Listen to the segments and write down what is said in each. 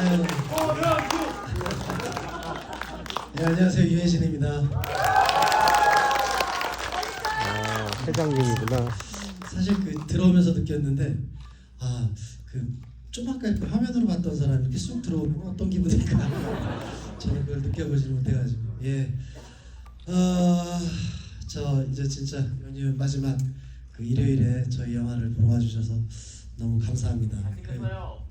아유. 네, 안녕하세요 유해진입니다. 아, 회장님이구나. 사실 그 들어오면서 느꼈는데 아그 좀 아까 그 화면으로 봤던 사람이 이렇게 쑥 들어오면 어떤 기분일까? 저는 그걸 느껴보지 못해가지고 예. 아저 어, 이제 진짜 연휴 마지막 그 일요일에 저희 영화를 보러 와주셔서 너무 감사합니다. 아, 잘 생겼어요.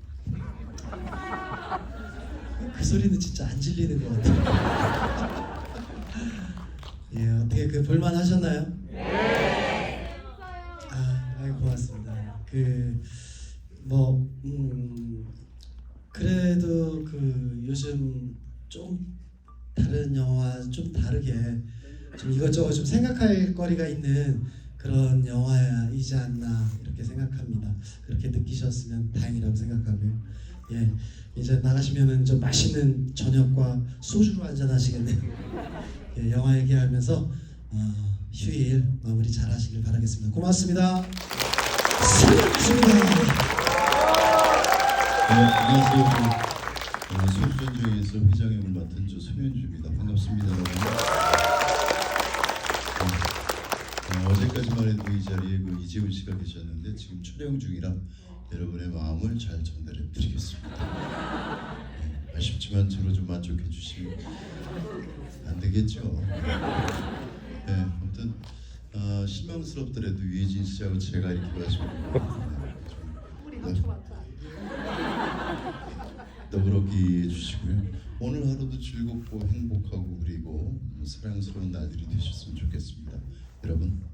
그 소리는 진짜 안 질리는 것 같아요. 예 어떻게 그 볼만 하셨나요? 아, 아이 고맙습니다. 그뭐 음, 그래도 그 요즘 좀 다른 영화 좀 다르게 좀 이것저것 좀 생각할 거리가 있는 그런 영화이지 않나 이렇게 생각합니다. 그렇게 느끼셨으면 다행이라고 생각하고요. 예, 이제 나가시면은 좀 맛있는 저녁과 소주로 한잔 하시겠네요. 예, 영화 얘기하면서 어, 휴일 마무리 잘 하시길 바라겠습니다. 고맙습니다. 수고하셨습니다. 네, 안녕하세요. 저, 어, 수협전중에서 회장님을 맡은 저 손현주입니다. 반갑습니다, 여러분. 네, 어, 어제까지만 해도 이 자리에 그 이재훈 씨가 계셨는데 지금 촬영 중이라 여러분의 마음을 잘 전달해 드리겠습니다. 네, 아쉽지만 저로 좀 만족해 주시면 안 되겠죠. 네, 아무튼 어, 실망스럽더라도 유해진 씨하고 제가 이렇게 가지고 네, 좀 너그럽게 이해해 주시고요. 오늘 하루도 즐겁고 행복하고 그리고 사랑스러운 날들이 되셨으면 좋겠습니다. 여러분.